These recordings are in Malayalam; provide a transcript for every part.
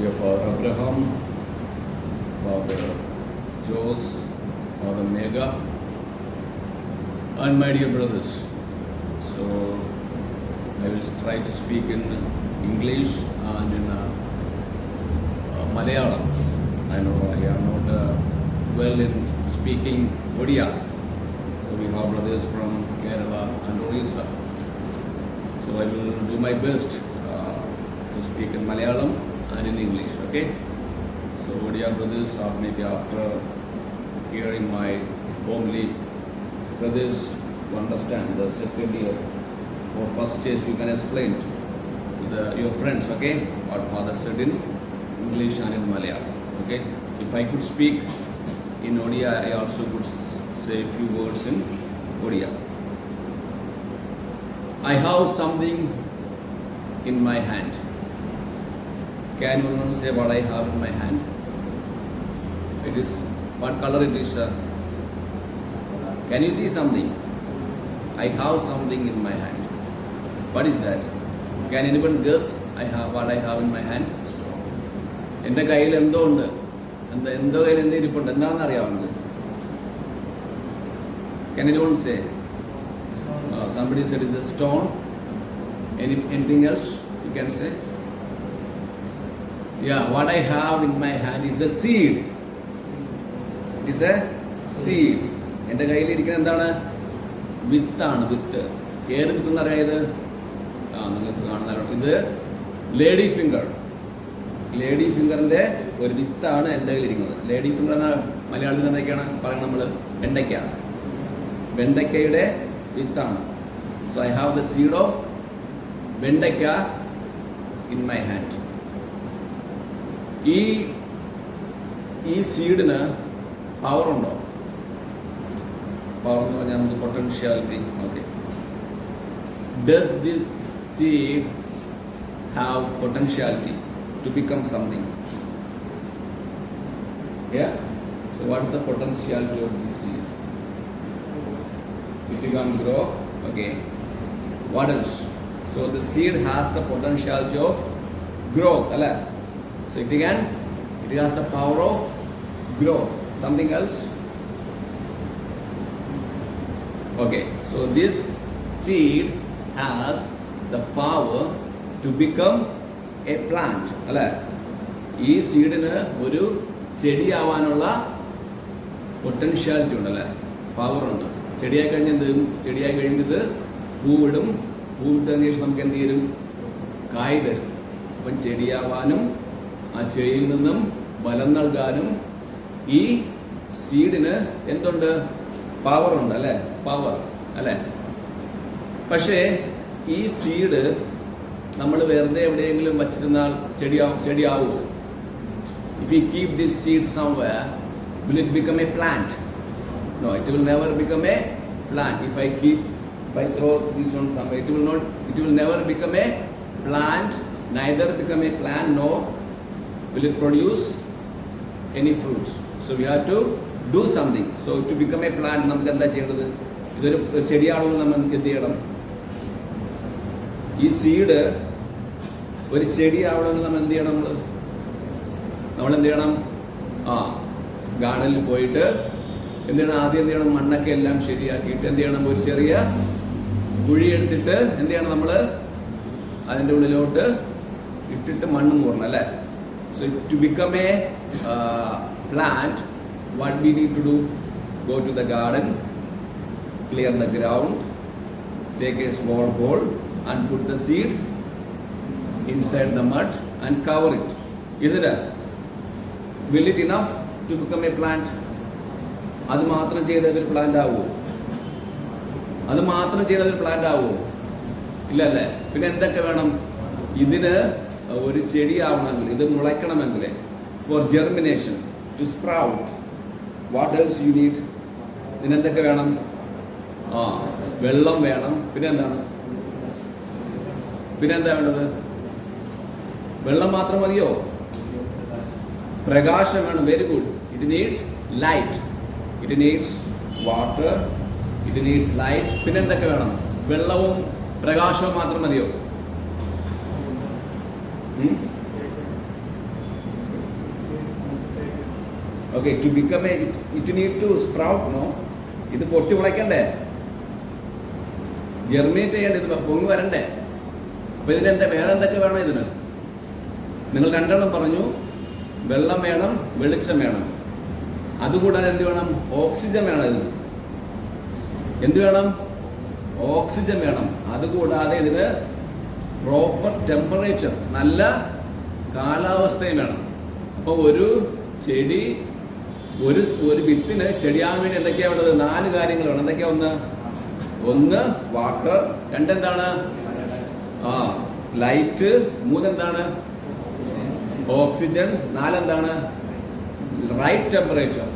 dear Father Abraham, Father Jose, Father Mega, and my dear brothers. So I will try to speak in English and in uh, uh, Malayalam. I know I am not uh, well in speaking Odia. So we have brothers from Kerala and Orissa. So I will do my best uh, to speak in Malayalam and in English. Okay. So dear brothers, or maybe after hearing my homely brothers to understand the second year or first stage, you can explain to the, your friends. Okay, what Father said in English and in Malayalam. Okay. If I could speak in Odia, I also could say a few words in Odia. I have something in my hand. Can you not say what I have in my hand? It is what color it is, sir? Can you see something? I have something in my hand. What is that? Can anyone guess I have what I have in my hand? എന്റെ കയ്യിൽ എന്തോ ഉണ്ട് എന്താ എന്തോ കയ്യിൽ എന്ത് ഇരിപ്പുണ്ട് എന്താണെന്ന് അറിയാവുന്നത് Can anyone say? Uh, somebody said it's a stone. Any, anything else you can say? Yeah, what I have in my hand is a seed. It is a seed. എന്റെ കയ്യിലിരിക്കുന്ന എന്താണ്? വിത്താണ് വിത്ത്. ഏത് വിത്തെന്ന് അറിയാം ആ നിങ്ങൾക്ക് കാണുന്നല്ലോ ഇത് ലേഡി ഫിംഗർ. ലേഡി ഫിംഗറിന്റെ ഒരു വിത്താണ് എന്റെ കയ്യിലിരിക്കുന്നത്. ലേഡി ഫിംഗർ എന്ന മലയാളത്തിൽ എന്തൊക്കെയാണ്? പറയുന്നത് നമ്മൾ വെണ്ടയ്ക്ക. വെണ്ടയ്ക്കയുടെ വിത്താണ്. So I have the seed of vendakka in my hand ഈ ഈ സീഡിന് പവർ ഉണ്ടോ പവർ എന്ന് പറഞ്ഞാൽ നമുക്ക് potentiality okay does this seed have potentiality to become something Yeah? So what is the potentiality of this seed? It can grow. Okay. What else? So the seed has the potentiality of growth. Allah. So it can, it has the power of growth. Something else? Okay. So this seed has the power to become a plant. അല്ലേ ഈ സീഡിന് ഒരു ചെടിയാവാനുള്ള പൊട്ടൻഷ്യാലിറ്റി ഉണ്ടല്ലേ പവർ ഉണ്ട് ചെടിയായി കഴിഞ്ഞാൽ എന്ത് ചെയ്യും? ചെടിയായി കഴിയുമ്പോൾ ഇത് പൂവിടും പൂവിട്ടതിന് ശേഷം നമുക്ക് എന്ത് ചെയ്യും കായ് തരും അപ്പം ചെടിയാവാനും ആ ചെടിയിൽ നിന്നും ബലം നൽകാനും ഈ സീഡിന് എന്തുണ്ട് പവർ ഉണ്ട് അല്ലേ പവർ അല്ലേ പക്ഷേ ഈ സീഡ് നമ്മൾ വെറുതെ എവിടെയെങ്കിലും വച്ചിരുന്നാൽ ചെടിയാ ചെടിയാവുമോ If we keep this seed somewhere, will it become a plant? No, it will never become a plant. If I keep, if I throw this one somewhere, it will not, it will never become a plant, neither become a plant, will it produce any fruits. So we have to do something. So to become a plant, നമുക്ക് എന്താ ചെയ്യേണ്ടത്? ഇതൊരു ചെടിയാണോ നമ്മൾ എന്ത് ചെയ്യണം? ഈ സീഡ് ഒരു ചെടിയാവണമെങ്കിൽ നമ്മൾ എന്ത് ചെയ്യണം നമ്മൾ നമ്മൾ എന്ത് ചെയ്യണം? ആ ഗാർഡനിൽ പോയിട്ട് എന്ത് ചെയ്യണം? ആദ്യം എന്ത് ചെയ്യണം? മണ്ണൊക്കെ എല്ലാം ശരിയാക്കിയിട്ട് എന്ത് ചെയ്യണം? ഒരു ചെറിയ കുഴി എടുത്തിട്ട് എന്ത് ചെയ്യണം നമ്മൾ അതിന്റെ ഉള്ളിലോട്ട് ഇട്ടിട്ട് മണ്ണ് കൂടണം അല്ലേ? So to become a plant what we need to do go to the garden clear the ground take a small hole and put the seed inside the mud and cover it. Isn't it? Will it enough to become a plant? അത് മാത്രം ചെയ്താൽ ഒരു പ്ലാന്റ് ആവുമോ അത് മാത്രം ചെയ്താൽ ഒരു പ്ലാന്റ് ആവുമോ ഇല്ല അല്ലേ പിന്നെ എന്തൊക്കെ വേണം ഇതിന് ഒരു ചെടിയാവണമെങ്കിൽ ഇത് മുളയ്ക്കണമെങ്കിൽ for germination to sprout what else you need ഇതിനെന്തൊക്കെ വേണം? ആ വെള്ളം വേണം. പിന്നെ എന്താണ് പിന്നെ എന്താ വേണ്ടത്? വെള്ളം മാത്രം മതിയോ? പ്രകാശം വേണം. Very good it needs light it needs water it needs light പിന്നെന്തൊക്കെ വേണം? വെള്ളവും പ്രകാശവും മാത്രം മതിയോ? Okay to become a it need to sprout no ഇത് പൊട്ടി മുളയ്ക്കണ്ടേ? ജെർമിനേറ്റ് ചെയ്യണ്ടേ ഇത് പൊങ്ങി വരണ്ടേ? അപ്പൊ ഇതിന് എന്താ വേറെ എന്തൊക്കെ വേണം ഇതിന്? നിങ്ങൾ രണ്ടെണ്ണം പറഞ്ഞു. വെള്ളം വേണം വെളിച്ചം വേണം. അതുകൂടാതെ എന്ത് വേണം? ഓക്സിജൻ വേണം ഇതിന്. എന്ത് വേണം? ഓക്സിജൻ വേണം. അതുകൂടാതെ ഇതിന് പ്രോപ്പർ ടെമ്പറേച്ചർ നല്ല കാലാവസ്ഥയും വേണം. അപ്പോൾ ഒരു ചെടി ഒരു ഒരു വിത്തിന് ചെടിയാൻ വേണ്ടി എന്തൊക്കെയാണ് വേണ്ടത്? നാല് കാര്യങ്ങളാണ്. എന്തൊക്കെയാ ഒന്ന്? ഒന്ന് വാട്ടർ രണ്ടെന്താണ്? ആ ലൈറ്റ് മൂന്നെന്താണ്? ഓക്സിജൻ നാലെന്താണ്? റൈറ്റ് ടെമ്പറേച്ചർ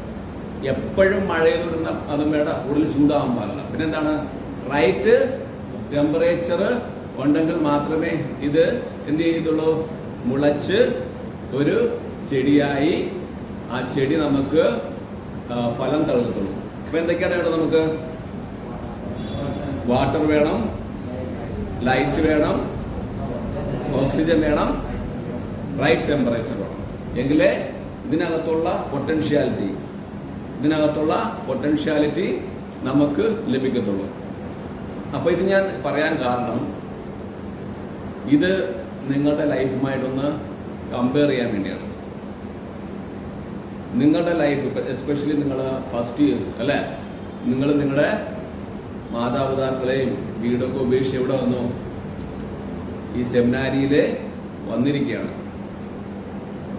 എപ്പോഴും മഴ ചെയ്തുകൊണ്ടിരുന്ന അതും വേണ്ട. കൂടുതൽ ചൂടാവാൻ പാടില്ല. പിന്നെന്താണ്? റൈറ്റ് ടെമ്പറേച്ചർ ഉണ്ടെങ്കിൽ മാത്രമേ ഇത് എന്ത് ചെയ്യത്തുള്ളൂ? മുളച്ച് ഒരു ചെടിയായി ആ ചെടി നമുക്ക് ഫലം തളർത്തുള്ളൂ അപ്പൊ എന്തൊക്കെയാണ് വേണ്ടത് നമുക്ക്? വാട്ടർ വേണം ലൈറ്റ് വേണം ഓക്സിജൻ വേണം റൈറ്റ് ടെമ്പറേച്ചർ വേണം. എങ്കിലേ ഇതിനകത്തുള്ള പൊട്ടൻഷ്യാലിറ്റി ഇതിനകത്തുള്ള പൊട്ടൻഷ്യാലിറ്റി നമുക്ക് ലഭിക്കത്തുള്ളൂ. അപ്പോൾ ഇത് ഞാൻ പറയാൻ കാരണം ഇത് നിങ്ങളുടെ ലൈഫുമായിട്ടൊന്ന് കമ്പയർ ചെയ്യാൻ വേണ്ടിയാണ്. നിങ്ങളുടെ ലൈഫ് എസ്പെഷ്യലി നിങ്ങൾ ഫസ്റ്റ് ഇയേഴ്സ് അല്ലേ? നിങ്ങൾ നിങ്ങളുടെ മാതാപിതാക്കളെയും വീടൊക്കെ ഉപേക്ഷിച്ച് എവിടെ വന്നു? ഈ സെമിനാരിയിൽ വന്നിരിക്കുകയാണ്.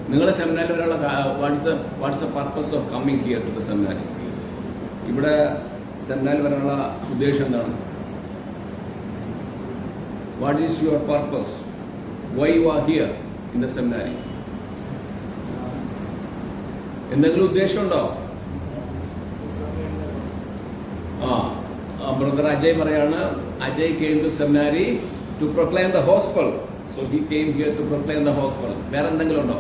നിങ്ങളുടെ സെമിനാരിൽ വരെയുള്ള what's up what's up purpose of coming here to the seminary ഇവിടെ സെമിനാരിൽ വരാനുള്ള ഉദ്ദേശം എന്താണ്? What is your purpose why you are here in the seminary എന്തെങ്കിലും ഉദ്ദേശമുണ്ടോ? ആ ബ്രദർ അജയ് പറയാണ് Ajay came to seminary to proclaim the hospital so he came here to proclaim the hospital വേറെ എന്തെങ്കിലും ഉണ്ടോ?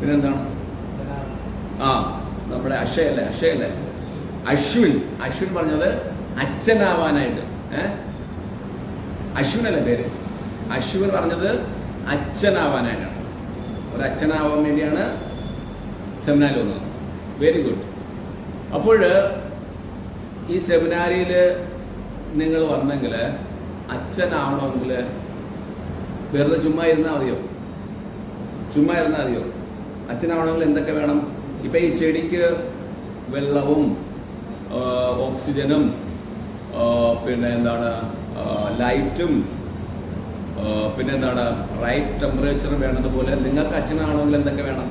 പിന്നെന്താണ്? ആ നമ്മുടെ അക്ഷയല്ലേ അക്ഷയല്ലേ അശ്വിൻ. അശ്വിൻ പറഞ്ഞത് അച്ഛനാവാനായിട്ട്. ഏ? അശ്വിനല്ലേ പേര്? അശ്വിൻ പറഞ്ഞത് അച്ഛനാവാനായിട്ടാണ്. ഒരു അച്ഛനാവാൻ വേണ്ടിയാണ് സെമിനാർ വന്നത്. വെരി ഗുഡ് അപ്പോൾ ഈ സെമിനാരിയിൽ നിങ്ങൾ വന്നെങ്കിൽ അച്ഛനാവണമെങ്കിൽ വെറുതെ ചുമ്മാ ഇരുന്നാൽ അറിയോ ചുമ്മാ ഇരുന്നാൽ അറിയോ അച്ഛനാവണമെങ്കിൽ എന്തൊക്കെ വേണം? ഇപ്പം ഈ ചെടിക്ക് വെള്ളവും ഓക്സിജനും പിന്നെ എന്താണ് ലൈറ്റും പിന്നെ എന്താണ് റൈറ്റ് ടെമ്പറേച്ചർ വേണ്ടതുപോലെ നിങ്ങൾക്ക് അച്ഛനാണെങ്കിൽ എന്തൊക്കെ വേണം?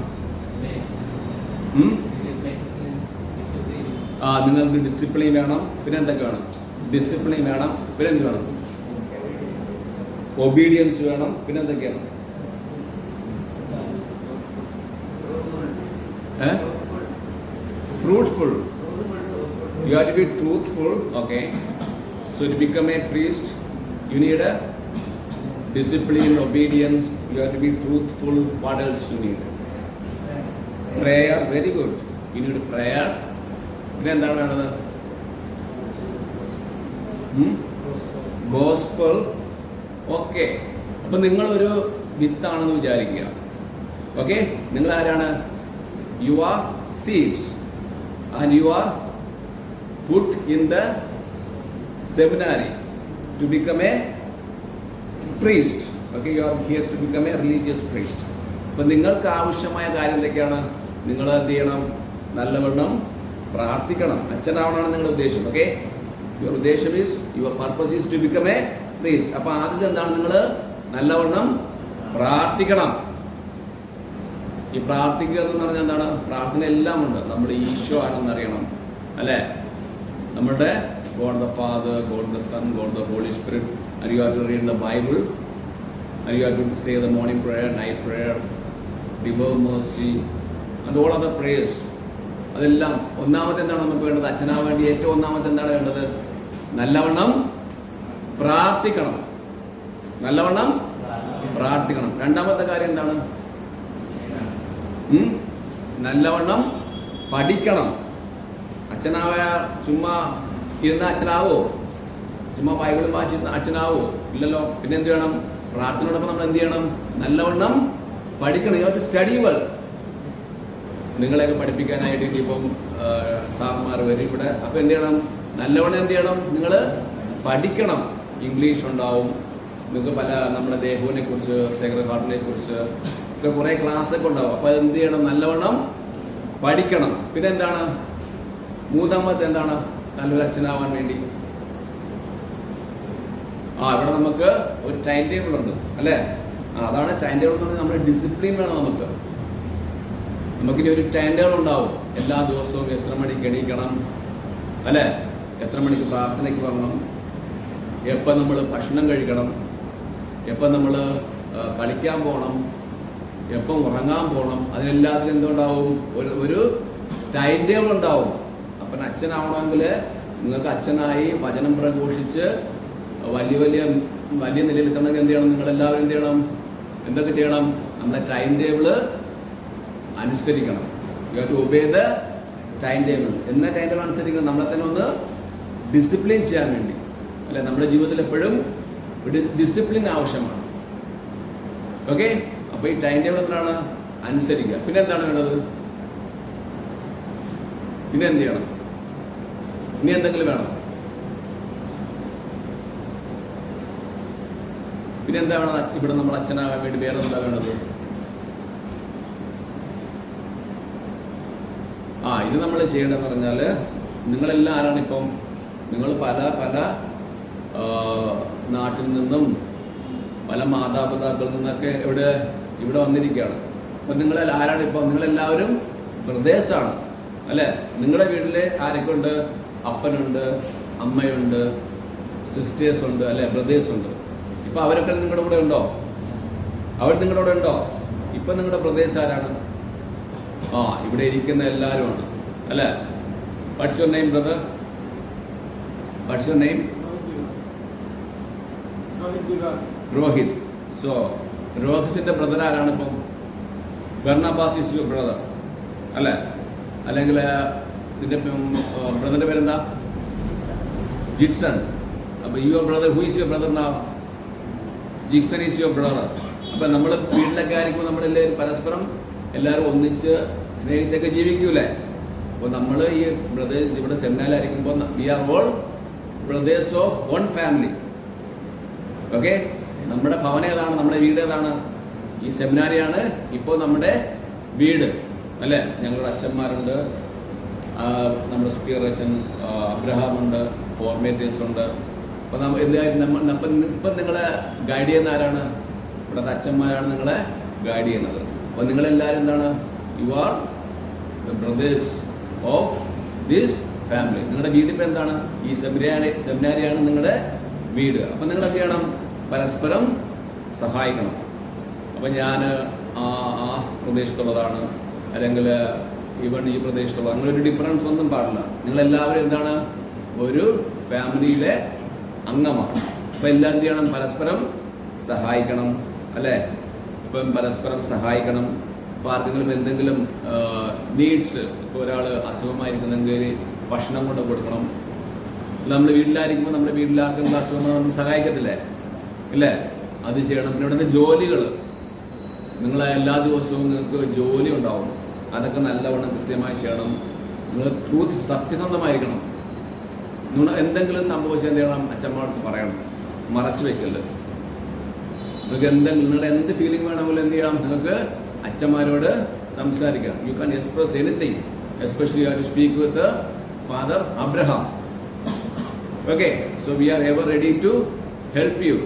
ആ നിങ്ങൾക്ക് ഡിസിപ്ലിൻ വേണം പിന്നെ എന്തൊക്കെ വേണം? ഡിസിപ്ലിൻ വേണം പിന്നെ എന്ത് വേണം? ഒബീഡിയൻസ് വേണം പിന്നെ എന്തൊക്കെയാണ് fruitful you have to be truthful okay so to become a priest, you need a discipline, obedience, you have to be truthful. What else you need? Prayer, very good. You need prayer. പിന്നെ എന്താണ് വേണ്ടത് ഗോസ്പൽ ഓക്കെ അപ്പൊ നിങ്ങളൊരു വിത്താണെന്ന് വിചാരിക്കുക ഓക്കെ നിങ്ങൾ ആരാണ് you are seeds and you are put in the seminary to become a priest. Okay you are here to become a religious priest അപ്പം നിങ്ങൾക്ക് ആവശ്യമായ കാര്യം എന്തൊക്കെയാണ്? നിങ്ങൾ എന്ത് ചെയ്യണം? നല്ലവണ്ണം പ്രാർത്ഥിക്കണം. അച്ഛനാവണമെന്ന് നിങ്ങളുടെ ഉദ്ദേശം. ഓക്കെ യുവർ ഉദ്ദേശം is your purpose is to become a priest അപ്പം ആദ്യം എന്താണ് നിങ്ങൾ? നല്ലവണ്ണം പ്രാർത്ഥിക്കണം. ഈ പ്രാർത്ഥിക്കുക എന്ന് പറഞ്ഞാൽ എന്താണ്? പ്രാർത്ഥന എല്ലാം ഉണ്ട്. നമ്മുടെ ഈശോ ആണെന്ന് അറിയണം. അല്ലേ? നമ്മുടെ God the Father God the Son God the Holy Spirit and you have to read the Bible? And you have to say the morning prayer, night prayer, river mercy and all other prayers. അതെല്ലാം ഒന്നാമത്തെ എന്താണ് നമുക്ക് വേണ്ടത്? അച്ഛനാ വേണ്ടി ഏറ്റവും ഒന്നാമത്തെ എന്താണ് വേണ്ടത്? നല്ലവണ്ണം പ്രാർത്ഥിക്കണം. നല്ലവണ്ണം പ്രാർത്ഥിക്കണം. രണ്ടാമത്തെ കാര്യം എന്താണ്? നല്ലവണ്ണം പഠിക്കണം. അച്ഛനാവ ചുമ്മാ ഇരുന്ന അച്ഛനാവോ? ചുമ്മാ ബൈബിളും വായിച്ച് അച്ഛനാവോ. ഇല്ലല്ലോ. പിന്നെ എന്ത് വേണം പ്രാർത്ഥനയോടൊപ്പം നമ്മൾ എന്ത് ചെയ്യണം? നല്ലവണ്ണം പഠിക്കണം. യു സ്റ്റഡി വെൽ നിങ്ങളെയൊക്കെ പഠിപ്പിക്കാനായിട്ട് ഇനിയിപ്പം സാർമാർ വരും ഇവിടെ. അപ്പം എന്ത് ചെയ്യണം? നല്ലവണ്ണം എന്ത് ചെയ്യണം? നിങ്ങൾ പഠിക്കണം. ഇംഗ്ലീഷ് ഉണ്ടാവും. നിങ്ങൾക്ക് പല നമ്മുടെ ദേഹുവിനെ കുറിച്ച് സേക്രഡ് ഹാർട്ടിനെ കുറിച്ച് ഒക്കെ കുറേ ക്ലാസ്സൊക്കെ ഉണ്ടാവും. അപ്പോൾ എന്ത് ചെയ്യണം? നല്ലവണ്ണം പഠിക്കണം. പിന്നെ എന്താണ്? മൂന്നാമത്തെ എന്താണ്? നല്ലൊരു അച്ഛനാവാൻ വേണ്ടി. ആ ഇവിടെ നമുക്ക് ഒരു ടൈം ടേബിൾ ഉണ്ട് അല്ലേ? അതാണ് ടൈം ടേബിൾ എന്ന് പറഞ്ഞാൽ നമ്മുടെ ഡിസിപ്ലിൻ വേണം നമുക്ക്. നമുക്കിനി ഒരു ടൈം ടേബിൾ ഉണ്ടാവും. എല്ലാ ദിവസവും എത്ര മണിക്ക് എണീക്കണം അല്ലേ? എത്ര മണിക്ക് പ്രാർത്ഥനയ്ക്ക് വരണം എപ്പോൾ നമ്മൾ ഭക്ഷണം കഴിക്കണം എപ്പോൾ നമ്മൾ കളിക്കാൻ പോകണം എപ്പം ഉറങ്ങാൻ പോകണം അതിനെല്ലാത്തിനും എന്തുണ്ടാവും? ഒരു ഒരു ടൈം ടേബിൾ ഉണ്ടാവും. അപ്പം അച്ഛനാവണമെങ്കിൽ നിങ്ങൾക്ക് അച്ഛനായി വചനം പ്രഘോഷിച്ച് വലിയ വലിയ വലിയ നിലയിൽ എത്തണമെങ്കിൽ എന്ത് ചെയ്യണം? നിങ്ങളെല്ലാവരും എന്ത് ചെയ്യണം? എന്തൊക്കെ ചെയ്യണം? നമ്മുടെ ടൈം ടേബിൾ അനുസരിക്കണം. യു ടൈം ടേബിൾ എന്ന ടൈം ടേബിൾ അനുസരിക്കണം. നമ്മളെ തന്നെ ഒന്ന് ഡിസിപ്ലിൻ ചെയ്യാൻ വേണ്ടി. അല്ലെ? നമ്മുടെ ജീവിതത്തിൽ എപ്പോഴും ഒരു ഡിസിപ്ലിൻ ആവശ്യമാണ്. ഓക്കെ അപ്പൊ ഈ ടൈം ടേബിൾ എത്രയാണ്? അനുസരിക്കുക. പിന്നെ എന്താണ് വേണ്ടത്? പിന്നെ എന്ത് ചെയ്യണം? ഇനി എന്തെങ്കിലും വേണം? പിന്നെ എന്താ വേണം ഇവിടെ നമ്മൾ അച്ഛനാകാൻ വേണ്ടി വേറെ എന്താ വേണ്ടത്? ആ ഇത് നമ്മൾ ചെയ്യേണ്ടതെന്ന് പറഞ്ഞാൽ നിങ്ങളെല്ലാം ആരാണ് ഇപ്പം? നിങ്ങൾ പല പല നാട്ടിൽ നിന്നും പല മാതാപിതാക്കളിൽ നിന്നൊക്കെ ഇവിടെ ഇവിടെ വന്നിരിക്കുകയാണ്. അപ്പം നിങ്ങളെ ആരാണ് ഇപ്പം? നിങ്ങളെല്ലാവരും ബ്രദേഴ്സാണ് അല്ലേ? നിങ്ങളുടെ വീട്ടിൽ ആരൊക്കെ ഉണ്ട് അപ്പനുണ്ട് അമ്മയുണ്ട് സിസ്റ്റേഴ്സ് ഉണ്ട് അല്ലെ? ബ്രദേഴ്സ് ഉണ്ട് ഇപ്പം അവരൊക്കെ നിങ്ങളുടെ കൂടെ ഉണ്ടോ? അവർ നിങ്ങളുടെ കൂടെ ഉണ്ടോ? ഇപ്പം നിങ്ങളുടെ പ്രദേശം ആരാണ്? ആ ഇവിടെ ഇരിക്കുന്ന എല്ലാവരുമാണ് അല്ലേ? What's your name brother what's your name Rohit so രോഹിത്തിന്റെ brother ആരാണ് ഇപ്പം? ബർണബാസ് ഇസ് യുവർ ബ്രദർ അല്ലേ? അല്ലെങ്കിൽ ഇതിന്റെ ബ്രദറിന്റെ പേരെന്താ? ജിറ്റ്സൺ അപ്പൊ your brother who is your brother നാ ജിക്സൺ ഈസ് യുവർ ബ്രദർ. അപ്പൊ നമ്മൾ വീട്ടിലൊക്കെ ആയിരിക്കുമ്പോൾ നമ്മളെല്ലാവരും പരസ്പരം എല്ലാവരും ഒന്നിച്ച് സ്നേഹിച്ചൊക്കെ ജീവിക്കൂലേ? അപ്പോൾ നമ്മൾ ഈ ബ്രദേഴ്സ് ഇവിടെ സെമിനാലായിരിക്കുമ്പോൾ we are all brothers of one family okay നമ്മുടെ ഭവനം ഏതാണ്? നമ്മുടെ വീട് ഏതാണ്? ഈ സെമിനാരിയാണ് ഇപ്പോൾ നമ്മുടെ വീട്. അല്ലേ? ഞങ്ങളുടെ അച്ഛന്മാരുണ്ട്. നമ്മുടെ സ്പീർ അച്ഛൻ അബ്രഹാം ഉണ്ട് ഫോർമേറ്റേഴ്സ് ഉണ്ട്. അപ്പോൾ നമ്മൾ അപ്പം ഇപ്പം നിങ്ങളെ ഗൈഡ് ചെയ്യുന്ന ആരാണ്? ഇവിടുത്തെ അച്ഛന്മാരാണ് നിങ്ങളെ ഗൈഡ് ചെയ്യുന്നത്. അപ്പോൾ നിങ്ങളെല്ലാവരും എന്താണ്? You are the brothers of this family നിങ്ങളുടെ വീട് ഇപ്പം എന്താണ്? ഈ സെമിനാരി സെമിനാരിയാണ് നിങ്ങളുടെ വീട്. അപ്പം നിങ്ങൾ എന്ത് ചെയ്യണം? പരസ്പരം സഹായിക്കണം. അപ്പം ഞാൻ ആ ആ പ്രദേശത്തുള്ളതാണ്. അല്ലെങ്കിൽ ഇവൺ ഈ പ്രദേശത്തുള്ള അങ്ങനെ ഒരു ഡിഫറൻസ് ഒന്നും പാടില്ല. നിങ്ങളെല്ലാവരും എന്താണ്? ഒരു ഫാമിലിയിലെ അംഗമാണ്. അപ്പം എല്ലാം എന്ത് ചെയ്യണം? പരസ്പരം സഹായിക്കണം അല്ലേ? ഇപ്പം പരസ്പരം സഹായിക്കണം. ഇപ്പോൾ ആർക്കെങ്കിലും എന്തെങ്കിലും നീഡ്സ് ഇപ്പോൾ ഒരാൾ അസുഖമായിരിക്കുന്നെങ്കിൽ ഭക്ഷണം കൊണ്ട് കൊടുക്കണം. നമ്മൾ വീട്ടിലായിരിക്കുമ്പോൾ നമ്മുടെ വീട്ടിൽ ആർക്കെങ്കിലും അസുഖം നമ്മൾ സഹായിക്കത്തില്ലേ? ഇല്ലേ? അത് ചെയ്യണം. പിന്നെ ഇവിടെ ജോലികൾ നിങ്ങൾ എല്ലാ ദിവസവും നിങ്ങൾക്ക് ജോലി ഉണ്ടാവും. അതൊക്കെ നല്ലവണ്ണം കൃത്യമായി ചെയ്യണം. നിങ്ങൾ ട്രൂത്ത് സത്യസന്ധമായിരിക്കണം. നിങ്ങൾ എന്തെങ്കിലും സംഭവിച്ചാൽ എന്ത് ചെയ്യണം അച്ഛന്മാർക്ക് പറയണം. മറച്ചു വെക്കൽ നിങ്ങൾക്ക് എന്തെങ്കിലും നിങ്ങളുടെ എന്ത് ഫീലിംഗ് വേണമെങ്കിലും എന്ത് ചെയ്യണം? നിങ്ങൾക്ക് അച്ഛന്മാരോട് സംസാരിക്കാം you can express anything especially you speak with father Abraham okay so we are ever ready to help you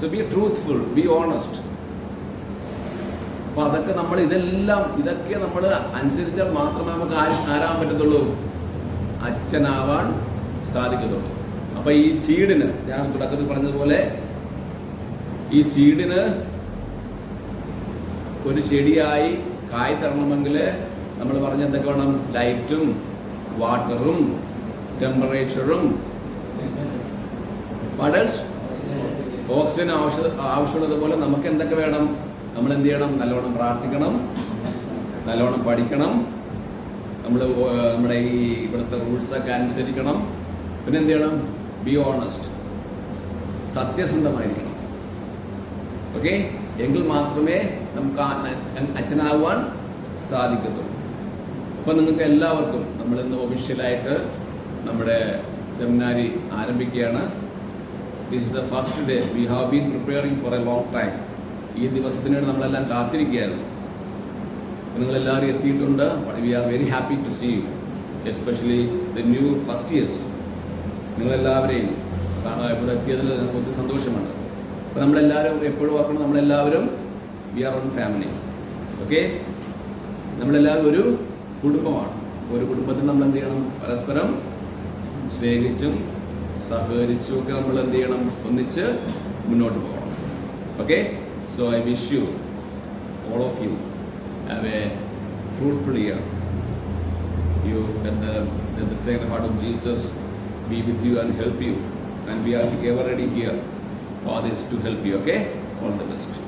so be truthful be honest അപ്പൊ അതൊക്കെ നമ്മൾ ഇതെല്ലാം ഇതൊക്കെ നമ്മൾ അനുസരിച്ചാൽ മാത്രമേ നമുക്ക് ആര് ആരാൻ പറ്റത്തുള്ളൂ. അച്ഛനാവാൻ സാധിക്കത്തുള്ളൂ അപ്പോൾ ഈ സീഡിന് ഞാൻ തുടക്കത്തിൽ പറഞ്ഞതുപോലെ ഈ സീഡിന് ഒരു ചെടിയായി കായ് തരണമെങ്കിൽ നമ്മൾ പറഞ്ഞ എന്തൊക്കെ വേണം? ലൈറ്റും വാട്ടറും ടെമ്പറേച്ചറും പടൽസ്. ഓക്സിജൻ ആവശ്യ ആവശ്യമുള്ളതുപോലെ നമുക്ക് എന്തൊക്കെ വേണം? നമ്മൾ എന്ത് ചെയ്യണം? നല്ലവണ്ണം പ്രാർത്ഥിക്കണം. നല്ലവണ്ണം പഠിക്കണം. നമ്മൾ നമ്മുടെ ഈ ഇവിടുത്തെ റൂൾസൊക്കെ അനുസരിക്കണം. പിന്നെ ചെയ്യണം ബി ഓണസ്റ്റ് സത്യസന്ധമായിരിക്കണം. ഓക്കെ എങ്കിൽ മാത്രമേ നമുക്ക് അച്ഛനാകുവാൻ സാധിക്കത്തുള്ളൂ. അപ്പം നിങ്ങൾക്ക് എല്ലാവർക്കും നമ്മൾ ഇന്ന് ഒഫീഷ്യലായിട്ട് നമ്മുടെ സെമിനാരി ആരംഭിക്കുകയാണ്. This the first day we have been preparing for a long time ഈ ദിവസത്തിന് വേണ്ടി നമ്മളെല്ലാം കാത്തിരിക്കുകയായിരുന്നു. നിങ്ങളെല്ലാവരും എത്തിയിട്ടുണ്ട്. We are very happy to see you especially the new first years നിങ്ങളെല്ലാവരെയും ഇവിടെ എത്തിയതിൽ നമുക്ക് ഒത്തിരി സന്തോഷമുണ്ട്. അപ്പോൾ നമ്മളെല്ലാവരും എപ്പോഴും ഓർക്കണം നമ്മളെല്ലാവരും we are one family okay നമ്മളെല്ലാവരും ഒരു കുടുംബമാണ്. ഒരു കുടുംബത്തിൽ നമ്മൾ എന്ത് ചെയ്യണം? പരസ്പരം സ്നേഹിച്ചും സഹകരിച്ചും ഒക്കെ നമ്മൾ എന്ത് ചെയ്യണം? ഒന്നിച്ച് മുന്നോട്ട് പോകണം. Okay so I wish you all of you have a fruitful year you the the, heart of Jesus be with you and help you. And we are ever ready here, for this to help you, okay? All the best.